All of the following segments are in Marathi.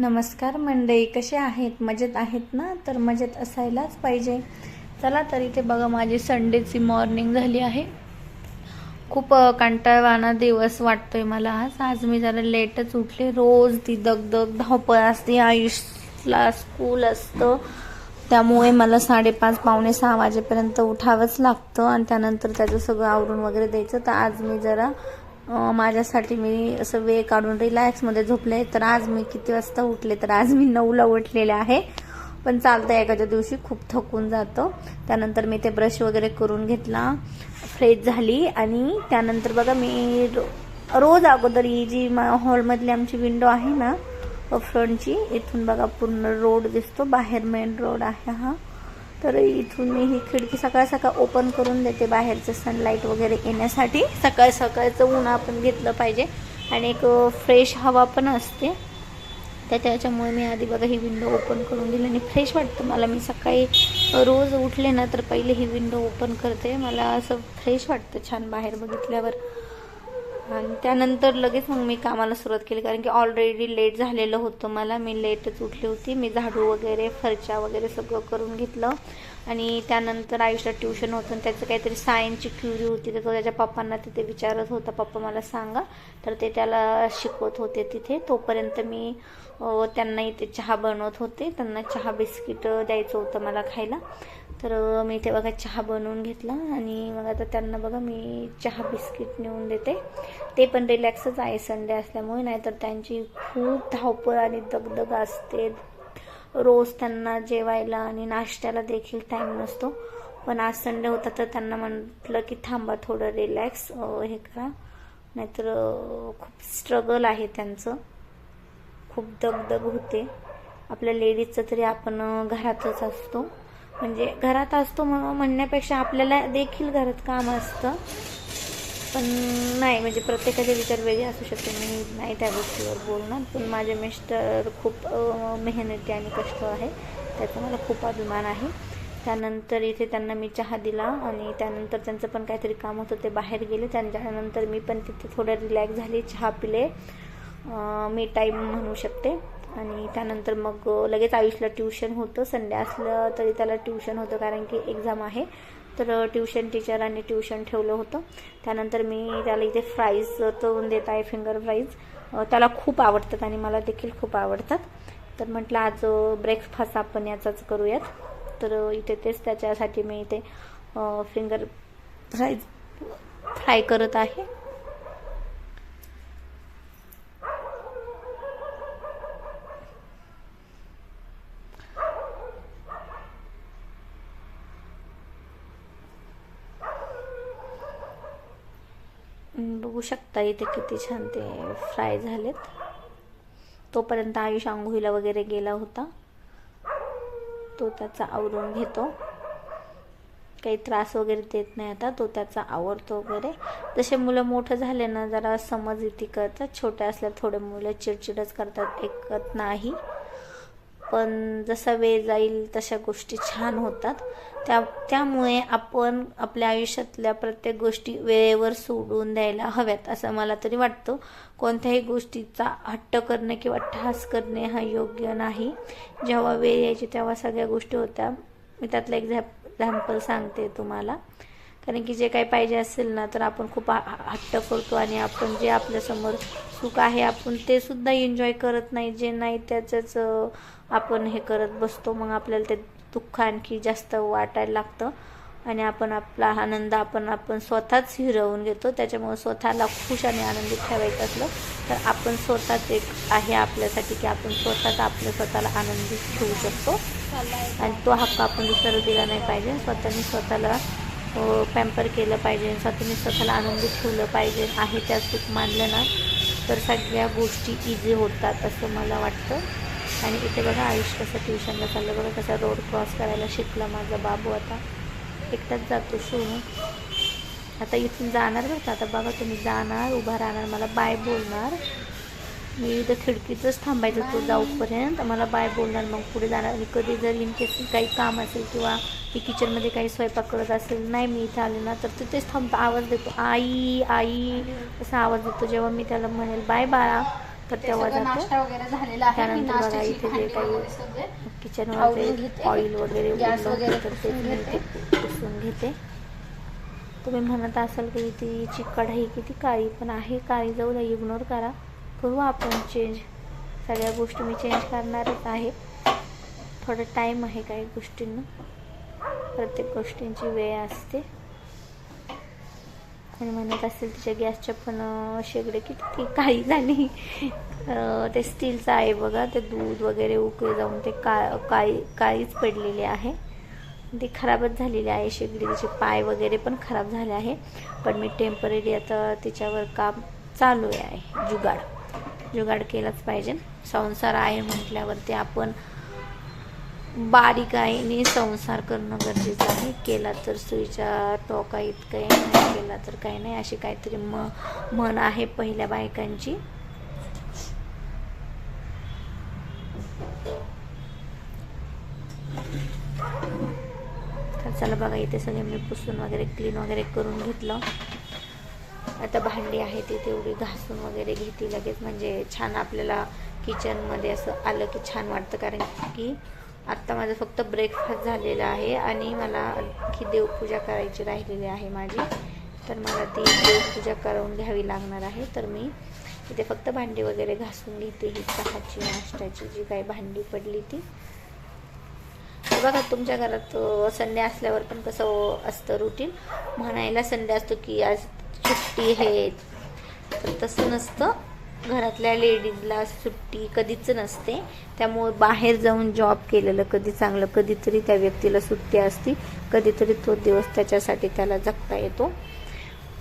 नमस्कार मंडई कसे आहेत? मजेत आहेत ना? तर मजेत असायलाच पाहिजे. चला तर इथे बघा माझी संडेची मॉर्निंग झाली आहे. खूप कंटाळवाना दिवस वाटतोय मला आज. आज मी जरा लेटच उठले. रोज ती दगदग धावपळ असते. आयुषला स्कूल असतं. त्यामुळे मला साडेपाच पावणे सहा वाजेपर्यंत उठावंच लागतं आणि त्यानंतर त्याचं सगळं आवरून वगैरे द्यायचं. तर आज मी जरा माझ्यासाठी मी असं वेळ काढून रिलॅक्समध्ये झोपले तर आज मी किती वाजता उठले? तर आज मी नऊला उठलेले आहे. पण चालतं एखाद्या दिवशी खूप थकून जातं. त्यानंतर मी ते ब्रश वगैरे करून घेतला. फ्रेश झाली आणि त्यानंतर बघा मी रो- रोज अगोदर ही जी मा- हॉलमधली आमची विंडो आहे ना फ्रंटची इथून बघा पूर्ण रोड दिसतो. बाहेर मेन रोड आहे हा. तर इथून मी ही खिडकी सकाळ सकाळ ओपन करून देते बाहेरचं सनलाईट वगैरे येण्यासाठी. सकाळ सकाळचं ऊन आपण घेतलं पाहिजे आणि एक फ्रेश हवा पण असते. तर त्याच्यामुळे मी आधी बघा ही विंडो ओपन करून दिली आणि फ्रेश वाटतं मला. मी सकाळी रोज उठले ना तर पहिले ही विंडो ओपन करते. मला असं फ्रेश वाटतं छान बाहेर बघितल्यावर. आणि त्यानंतर लगेच मग मी कामाला सुरुवात केली कारण की ऑलरेडी लेट झालेलं होतं मला. मी लेटच उठली होती. मी झाडू वगैरे फरच्या वगैरे सगळं करून घेतलं. आणि त्यानंतर आयुष्यात ट्युशन होतं आणि त्याचं काहीतरी सायन्सची क्युरी होती. तर तो त्याच्या पप्पांना तिथे विचारत होता पप्पा मला सांगा. तर ते त्याला शिकवत होते तिथे. तोपर्यंत मी त्यांना इथे चहा बनवत होते. त्यांना चहा बिस्किट द्यायचं होतं मला खायला. तर मी इथे बघा चहा बनवून घेतला आणि मग आता त्यांना बघा मी चहा बिस्किट नेऊन देते. ते पण रिलॅक्सच आहे संडे असल्यामुळे नाहीतर त्यांची खूप धावपळ आणि दगदग असते. रोज त्यांना जेवायला आणि नाश्त्याला देखील टाईम नसतो. पण आज संडे होता तर त्यांना म्हटलं की थांबा थोडं रिलॅक्स हे करा. नाहीतर खूप स्ट्रगल आहे त्यांचं. खूप दगदग होते. आपल्या लेडीजचं तरी आपण घरातच असतो. म्हणजे घरात असतो म्हणण्यापेक्षा आपल्याला देखील घरात काम असतं. पण नाही म्हणजे प्रत्येकाचे विचार वेगळे असू शकते मी नाही त्या गोष्टीवर बोलणार. पण माझे मिस्टर खूप मेहनती आणि कष्ट आहे. त्याचा मला खूप अभिमान आहे. त्यानंतर इथे त्यांना मी चहा दिला आणि त्यानंतर त्यांचं पण काहीतरी काम होतं ते बाहेर गेले. त्यांच्यानंतर मी पण तिथे थोडं रिलॅक्स झाली. चहा पिले. मी टाईम म्हणू शकते. आणि त्यानंतर मग लगेच आयुषला ट्युशन होतं. संडे असलं तरी त्याला ट्युशन होतं कारण की एक्झाम आहे. तर ट्युशन टीचरांनी ट्युशन ठेवलं होतं. त्यानंतर मी त्याला इथे फ्राईज तळून देत आहे फिंगर फ्राईज त्याला खूप आवडतात आणि मला देखील खूप आवडतात. तर म्हटलं आज ब्रेकफास्ट आपण याचाच करूयात. तर इथे तेच त्याच्यासाठी मी इथे फिंगर फ्राईज फ्राय करत आहे. बघू शकता इथे किती छान ते फ्राय झालेत. तोपर्यंत आयुष आंघोळीला वगैरे गेला होता. तो त्याचा आवरून घेतो. काही त्रास वगैरे देत नाही आता तो त्याचा आवडतो वगैरे. जसे मुलं मोठं झाले ना जरा समज इथे करतात छोटे असल्या थोडे मुलं चिडचिडच करतात ऐकत नाही. पण जसा वेळ जाईल तशा गोष्टी छान होतात. त्या त्यामुळे आपण आपल्या आयुष्यातल्या प्रत्येक गोष्टी वेळेवर सोडून द्यायला हव्यात असं मला तरी वाटतं. कोणत्याही गोष्टीचा हट्ट करणे किंवा ठास करणे हा योग्य नाही. जेव्हा वेळ यायची तेव्हा सगळ्या गोष्टी होत्या. मी त्यातलं एक्झॅम्प एक्झाम्पल सांगते तुम्हाला. कारण की जे काही पाहिजे असेल ना तर आपण खूप हट्ट करतो आणि आपण जे आपल्यासमोर सुख आहे आपण ते सुद्धा एन्जॉय करत नाही. जे नाही त्याचंच आपण हे करत बसतो. मग आपल्याला ते दुःख आणखी जास्त वाटायला लागतं. आणि आपण आपला आनंद आपण आपण स्वतःच हिरवून घेतो. त्याच्यामुळे स्वतःला खुश आणि आनंदित ठेवायचं असलं तर आपण स्वतःच एक आहे आपल्यासाठी की आपण स्वतःच आपल्या स्वतःला आनंदित ठेवू शकतो. आणि तो हक्क आपण दुसऱ्याला दिला नाही पाहिजे. स्वतःने स्वतःला हो, पॅम्पर केलं पाहिजे स्वतःने स्वतःला आनंदी ठेवलं पाहिजे आहे त्या सुख मानलं ना तर सगळ्या गोष्टी इझी होतात असं मला वाटतं. आणि इथे बघा आयुष कसं ट्युशनला चाललं. बघा कसा रोड क्रॉस करायला शिकला माझा बाबू आता. एकटाच जातो शो आता इथून जाणार बरं का? आता बघा तुम्ही जाणार उभा राहणार. मला बाय बोलणार. मी इथं खिडकीतच थांबायचं तो जाऊपर्यंत. मला बाय बोलणार मग पुढे जाणार. आणि कधी जर इन केस काही काम असेल किंवा मी किचनमध्ये काही स्वयंपाक करत असेल नाही मी इथे आले ना तर तिथेच थांबतो आवाज देतो. आई आई असा आवाज देतो. जेव्हा मी त्याला म्हणेल बाय बाळा तर ते तेव्हा जातो. त्यानंतर बघा इथे जे काही घेते. ऑइल वगैरे तर ते पुसून घेते. इथे पुसून घेते. तुम्ही म्हणत असाल की तिची कढाई किती काळी पण आहे काळी. जाऊ द्या इग्नोर करा. करू आपण चेंज सगळ्या गोष्टी मी चेंज करणारच आहे. थोडं टाईम आहे काही गोष्टींना. प्रत्येक गोष्टींची वेळ असते. आणि म्हणत असेल तिच्या गॅसच्या पण शेगडे किती ती काळी झाली. ते स्टीलचं आहे बघा ते दूध वगैरे उकळे जाऊन ते का काळी काळीच पडलेली आहे. ती खराबच झालेली आहे शेगडी तिचे पाय वगैरे पण खराब झाले आहे. पण मी टेंपररी आता तिच्यावर काम चालू आहे जुगाड. जुगाड केलाच पाहिजे. संसार आहे म्हटल्यावरती आपण बारीकाईने संसार करणं गरजेचं आहे. केला तर सुईच्या टोका इतकं नाही केला तर काही नाही अशी काहीतरी म म्हण आहे पहिल्या बायकांची. तर चला बघा इथे सगळे मी पुसून वगैरे क्लीन वगैरे करून घेतलं. आता भांडी आहे ती तेवढी घासून वगैरे घेते लगेच. म्हणजे छान आपल्याला किचनमध्ये असं आलं की छान वाटतं कारण की आत्ता माझं फक्त ब्रेकफास्ट झालेला आहे आणि मला आणखी देवपूजा करायची राहिलेली आहे माझी. तर मला ती देवपूजा करून घ्यावी लागणार आहे. तर मी इथे फक्त भांडी वगैरे घासून घेते. ही चहाची नाश्त्याची जी काही भांडी पडली ती. बघा तुमच्या घरात संडे असल्यावर पण कसं असतं रुटीन म्हणायला संडे असतो की आज सुट्टी आहे. तर तसं नसतं. घरातल्या लेडीजला सुट्टी कधीच नसते. त्यामुळे बाहेर जाऊन जॉब केलेलं कधी चांगलं कधीतरी त्या व्यक्तीला सुट्टी असती. कधीतरी तो दिवस त्याच्यासाठी त्याला जगता येतो.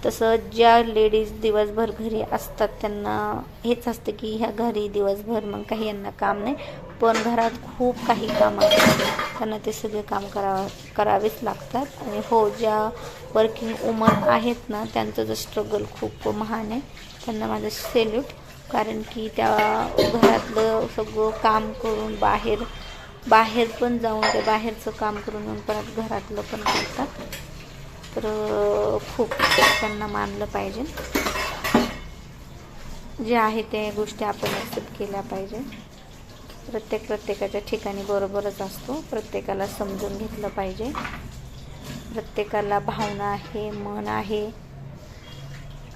तसं ज्या लेडीज दिवसभर घरी असतात त्यांना हेच असतं की ह्या घरी दिवसभर मग काही यांना काम नाही. पण घरात खूप काही काम असतात त्यांना ते सगळे काम करा करावेच लागतात. आणि हो ज्या वर्किंग वुमन आहेत ना त्यांचं जर स्ट्रगल खूप महान आहे. त्यांना माझं सेल्यूट कारण की त्या घरातलं सगळं काम करून बाहेर बाहेर पण जाऊन ते बाहेरचं काम करून येऊन परत घरातलं पण करतात. तर खूप त्यांना मानलं पाहिजे. जे आहे ते गोष्टी आपण ॲक्सेप्ट केल्या पाहिजे. प्रत्येक प्रत्येकाच्या ठिकाणी बरोबरच असतो. प्रत्येकाला समजून घेतलं पाहिजे. प्रत्येकाला भावना आहे मन आहे.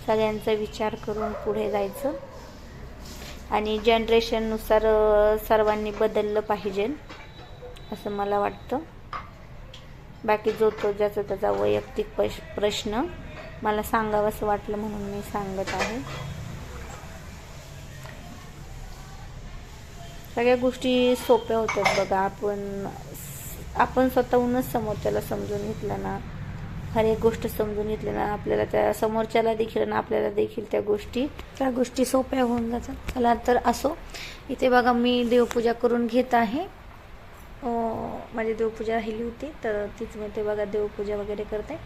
सगळ्यांचा विचार करून पुढे जायचं. आणि जनरेशननुसार सर्वांनी बदललं पाहिजे असं मला वाटतं. बाकी जो तो ज्याचा त्याचा वैयक्तिक पश प्रश्न मला सांगावंसं वाटलं म्हणून मी सांगत आहे. सगळ्या गोष्टी सोप्या होतात बघा. आपण आपण स्वतःहूनच समोरच्याला समजून घेतलं ना हर एक गोष्ट समजून घेतली ना आपल्याला त्या समोरच्याला देखील ना आपल्याला देखील त्या गोष्टी त्या गोष्टी सोप्या होऊन जातात. चला तर असो. इथे बघा मी देवपूजा करून घेत आहे. माझी देवपूजा राहिली होती तर तीच मी ते बघा देवपूजा वगैरे करते.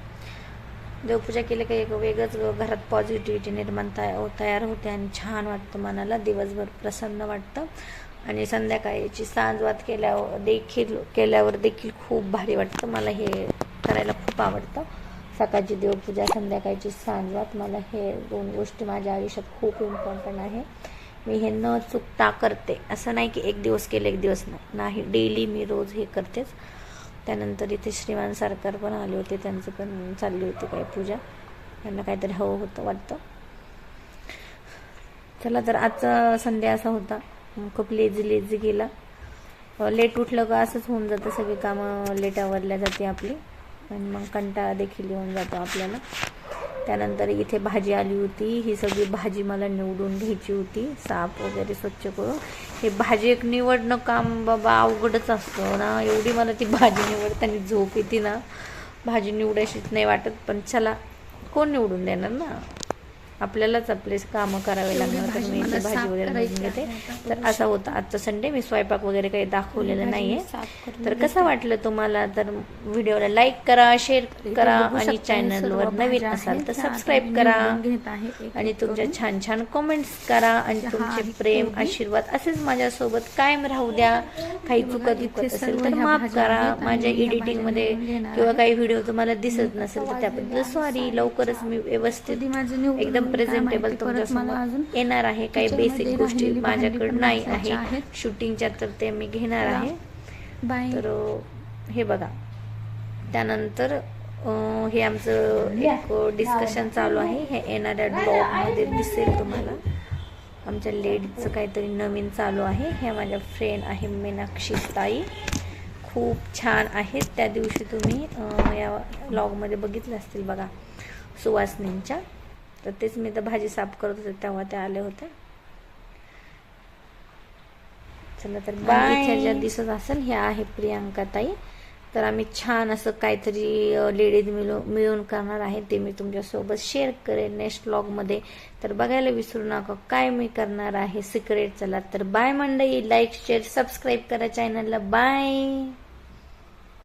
देवपूजा केली का एक वेगळंच घरात पॉझिटिव्हिटी निर्माण तया तयार होते आणि छान वाटतं मनाला दिवसभर प्रसन्न वाटतं. आणि संध्याकाळीची सांजवाद केल्यावर देखील केल्यावर देखील खूप भारी वाटतं. मला हे करायला खूप आवडतं. सकाळची देवपूजा संध्याकाळची सांजवात. मला हे दोन गोष्टी माझ्या आयुष्यात खूप इम्पॉर्टंट आहे. मी हे न चुकता करते. असं नाही की एक दिवस केलं एक दिवस नाही. नाही डेली मी रोज हे करतेच. त्यानंतर इथे श्रीमान सरकार पण आले होते. त्यांचं पण चालली होती काही पूजा. त्यांना काहीतरी हवं होतं वाटतं. चला तर आजचा संडे असा होता. खूप लेझी लेझी गेला. लेट उठलं का असंच होऊन जातं. सगळी कामं लेट आवरल्या जाते आपली. आणि मग कंटाळा देखील येऊन जातो आपल्याला. त्यानंतर इथे भाजी आली होती. ही सगळी भाजी मला निवडून घ्यायची होती. साफ वगैरे स्वच्छ करून. हे भाजी एक निवडणं काम बाबा अवघडच असतं ना. एवढी मला ती भाजी निवडताना झोप येते ना. भाजी निवडायचीच नाही वाटत. पण चला कोण निवडून देणार ना? आपल्यालाच आपले कामं करावे लागणार तर मी इथे भाजी वगैरे घेते. तर असा होता आजचा संडे मी स्वयंपाक वगैरे काही दाखवलेलं नाहीये. तर कसं वाटलं तुम्हाला? तर व्हिडिओला लाईक करा शेअर करा आणि चॅनलवर नवीन असाल तर सबस्क्राईब करा आणि तुमच्या छान छान कमेंट्स करा आणि तुमचे प्रेम आशीर्वाद असेच माझ्यासोबत कायम राहू द्या. काही चुकत दुखत असेल तर माफ करा. माझ्या एडिटिंगमध्ये किंवा काही व्हिडिओ तुम्हाला दिसत नसेल तर त्याबद्दल सॉरी लवकरच मी व्यवस्थित एकदम प्रेझेंटेबल माहिती, परत तुमच्या मला अजून समोर येणार आहे काही बेसिक गोष्टी माझ्याकडे नाही आहे आहेत. शूटिंगच्या तर ते मी घेणार. आहे. तर हे बघा. त्यानंतर हे आमचं एक डिस्कशन चालू आहे. हे येणाऱ्या ब्लॉगमध्ये दिसेल तुम्हाला. आमच्या लेडीजचं काहीतरी नवीन चालू आहे. ह्या माझ्या फ्रेंड आहे मीनाक्षी ताई खूप छान आहेत. त्या दिवशी तुम्ही या ब्लॉगमध्ये बघितलं असतील बघा. सुवासनींच्या. तर तेच मी तर भाजी साफ करत होते तेव्हा त्या आले होते चला तर बाय ज्या दिसत असेल ह्या आहे प्रियांका ताई तर आम्ही छान असं काहीतरी लेडीज मिळून मिळून करणार आहे ते मी तुमच्यासोबत शेअर करेन नेक्स्ट ब्लॉगमध्ये तर बघायला विसरू नका काय मी करणार आहे सिक्रेट चला तर बाय मंडळी लाईक शेअर सबस्क्राईब करा चॅनलला बाय